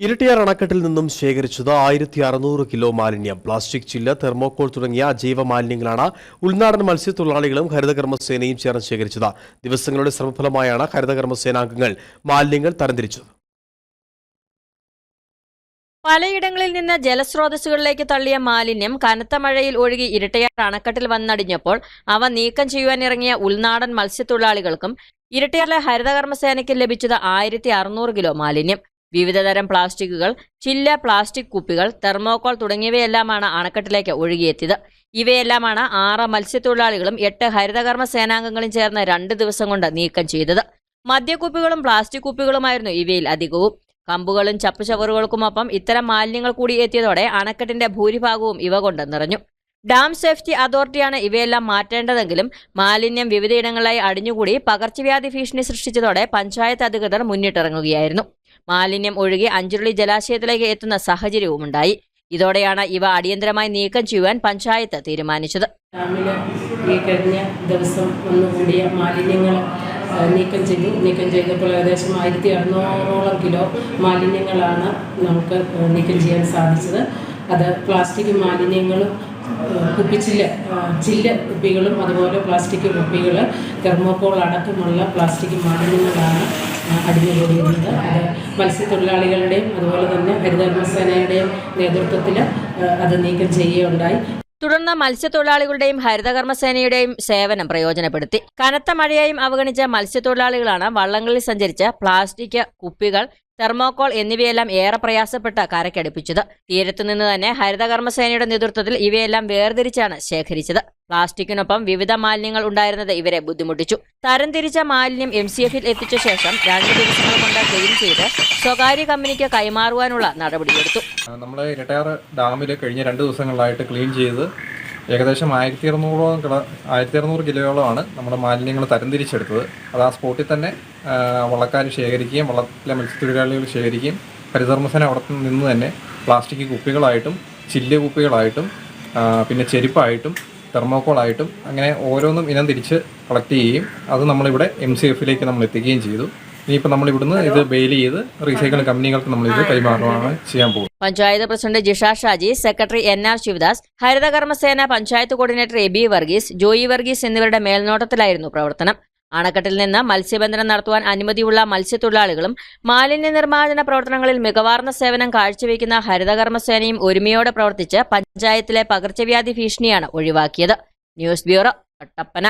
ഇരട്ടിയാർ അണക്കെട്ടിൽ നിന്നും ശേഖരിച്ചത് ആയിരത്തി അറുന്നൂറ് കിലോ മാലിന്യം. പ്ലാസ്റ്റിക് ചില്ല് തെർമോക്കോൾ തുടങ്ങിയ ജൈവ മാലിന്യങ്ങളാണ് ഉൾനാടൻ മത്സ്യത്തൊഴിലാളികളും ഹരിതകർമ്മസേനയും ചേർന്ന് ശേഖരിച്ചത്. ദിവസങ്ങളുടെ ശ്രമഫലമായാണ് ഹരിതകർമ്മസേനാംഗങ്ങൾ മാലിന്യങ്ങൾ തരംതിരിച്ചത്. പലയിടങ്ങളിൽ നിന്ന് ജലസ്രോതസ്സുകളിലേക്ക് തള്ളിയ മാലിന്യം കനത്ത മഴയിൽ ഒഴുകി ഇരട്ടയാർ അണക്കെട്ടിൽ വന്നടിഞ്ഞപ്പോൾ അവ നീക്കം ചെയ്യുവാനിറങ്ങിയ ഉൾനാടൻ മത്സ്യത്തൊഴിലാളികൾക്കും ഇരട്ടയാറിലെ ഹരിതകർമ്മസേനയ്ക്ക് ലഭിച്ചത് ആയിരത്തി അറുന്നൂറ് കിലോ മാലിന്യം. വിവിധതരം പ്ലാസ്റ്റിക്കുകൾ ചില്ല പ്ലാസ്റ്റിക് കുപ്പികൾ തെർമോക്കോൾ തുടങ്ങിയവയെല്ലാമാണ് അണക്കെട്ടിലേക്ക് ഒഴുകിയെത്തിയത്. ഇവയെല്ലാമാണ് ആറ് മത്സ്യത്തൊഴിലാളികളും എട്ട് ഹരിതകർമ്മ സേനാംഗങ്ങളും ചേർന്ന് രണ്ട് ദിവസം കൊണ്ട് നീക്കം ചെയ്തത്. മദ്യക്കുപ്പികളും പ്ലാസ്റ്റിക് കുപ്പികളുമായിരുന്നു ഇവയിൽ അധികവും. കമ്പുകളും ചപ്പുചവറുകൾക്കുമൊപ്പം ഇത്തരം മാലിന്യങ്ങൾ കൂടി എത്തിയതോടെ അണക്കെട്ടിന്റെ ഭൂരിഭാഗവും ഇവ കൊണ്ട് നിറഞ്ഞു. ഡാം സേഫ്റ്റി അതോറിറ്റിയാണ് ഇവയെല്ലാം മാറ്റേണ്ടതെങ്കിലും മാലിന്യം വിവിധയിടങ്ങളിലായി അടിഞ്ഞുകൂടി പകർച്ചവ്യാധി ഭീഷണി സൃഷ്ടിച്ചതോടെ പഞ്ചായത്ത് അധികൃതർ മുന്നിട്ടിറങ്ങുകയായിരുന്നു. മാലിന്യം ഒഴുകി അഞ്ചുരുളി ജലാശയത്തിലേക്ക് എത്തുന്ന സാഹചര്യവുമുണ്ടായി. ഇതോടെയാണ് ഇവ അടിയന്തരമായി നീക്കം ചെയ്യുവാൻ പഞ്ചായത്ത് തീരുമാനിച്ചത്. ഈ കഴിഞ്ഞ ദിവസം വന്നുകൂടിയ മാലിന്യങ്ങൾ നീക്കം ചെയ്തു. നീക്കം ചെയ്തപ്പോൾ ഏകദേശം ആയിരത്തി അറുന്നൂറോളം കിലോ മാലിന്യങ്ങളാണ് നമുക്ക് നീക്കം ചെയ്യാൻ സാധിച്ചത്. അത് പ്ലാസ്റ്റിക് മാലിന്യങ്ങളും കുപ്പിച്ചില്ല ചില്ല കുപ്പികളും അതുപോലെ പ്ലാസ്റ്റിക് കുപ്പികൾ തെർമോക്കോൾ അടക്കമുള്ള പ്ലാസ്റ്റിക് മാലിന്യങ്ങളാണ് ആ, അടിഞ്ഞുകൂടിയിരുന്നത് അത് മത്സ്യത്തൊഴിലാളികളുടെയും അതുപോലെ തന്നെ ഹരിതകർമ്മസേനയുടെയും നേതൃത്വത്തിൽ അത് നീക്കം ചെയ്യുകയുണ്ടായി. തുടർന്ന് മത്സ്യത്തൊഴിലാളികളുടെയും ഹരിതകർമ്മസേനയുടെയും സേവനം പ്രയോജനപ്പെടുത്തി. കനത്ത മഴയെയും അവഗണിച്ച മത്സ്യത്തൊഴിലാളികളാണ് വള്ളങ്ങളിൽ സഞ്ചരിച്ച പ്ലാസ്റ്റിക് കുപ്പികൾ തെർമോക്കോൾ എന്നിവയെല്ലാം ഏറെ പ്രയാസപ്പെട്ട് കരക്കടുപ്പിച്ചത് തീരത്തുനിന്ന് തന്നെ ഹരിതകർമ്മസേനയുടെ നേതൃത്വത്തിൽ ഇവയെല്ലാം വേർതിരിച്ചാണ് ശേഖരിച്ചത്. പ്ലാസ്റ്റിക്കിനൊപ്പം വിവിധ മാലിന്യങ്ങൾ ഉണ്ടായിരുന്നത് ഇവരെ ബുദ്ധിമുട്ടിച്ചു. തരംതിരിച്ച മാലിന്യം എം സി എഫിൽ എത്തിച്ച ശേഷം രണ്ട് ദിവസങ്ങൾ കൊണ്ട് ക്ലീൻ ചെയ്ത് സ്വകാര്യ കമ്പനിക്ക് കൈമാറുവാനുള്ള നടപടിയെടുത്തു. നമ്മൾ ഇരട്ടയാർ ഡാമിൽ കഴിഞ്ഞ രണ്ട് ദിവസങ്ങളിലായിട്ട് ക്ലീൻ ചെയ്ത് ഏകദേശം ആയിരത്തി അറുന്നൂറോളം കിട ആയിരത്തി അറുന്നൂറ് കിലോയോളമാണ് നമ്മുടെ മാലിന്യങ്ങൾ തരംതിരിച്ചെടുത്തത്. അത് ആ സ്പോട്ടിൽ തന്നെ വള്ളക്കാർ ശേഖരിക്കുകയും വള്ളത്തിലെ മത്സ്യത്തൊഴിലാളികൾ ശേഖരിക്കുകയും പരിധർമ്മസേന അവിടെ നിന്ന് തന്നെ പ്ലാസ്റ്റിക് കുപ്പികളായിട്ടും ചില്ല് കുപ്പികളായിട്ടും പിന്നെ ചെരുപ്പായിട്ടും തെർമോക്കോളായിട്ടും അങ്ങനെ ഓരോന്നും ഇനം തിരിച്ച് കളക്ട് ചെയ്യുകയും അത് നമ്മളിവിടെ എം സി എഫിലേക്ക് നമ്മൾ എത്തിക്കുകയും ചെയ്തു. ഇനിയിപ്പോൾ നമ്മളിവിടുന്ന് ഇത് ബെയിൽ ചെയ്ത് റീസൈക്കിൾ കമ്പനികൾക്ക് നമ്മൾ ഇത് കൈമാറുകയാണ് ചെയ്യാൻ പോകുന്നത്. Panchayat president Jisha Shaji secretary N R Sivadas Haritha Karma Sena panchayat coordinator A B Varghese Joy Varghese എന്നിവരുടെ മേൽനോട്ടത്തിലായിരുന്നു പ്രവർത്തനം. അണക്കെട്ടിൽ നിന്ന് മത്സ്യബന്ധനം നടത്തുവാൻ അനുമതിയുള്ള മത്സ്യത്തൊഴിലാളികളും മാലിന്യ നിർമ്മാർജന പ്രവർത്തനങ്ങളിൽ മികവാർന്ന സേവനം കാഴ്ചവെക്കുന്ന ഹരിതകർമ്മസേനയും ഒരുമയോടെ പ്രവർത്തിച്ച് പഞ്ചായത്തിലെ പകർച്ചവ്യാധി ഭീഷണിയാണ് ഒഴിവാക്കിയത്. News bureau Kattappana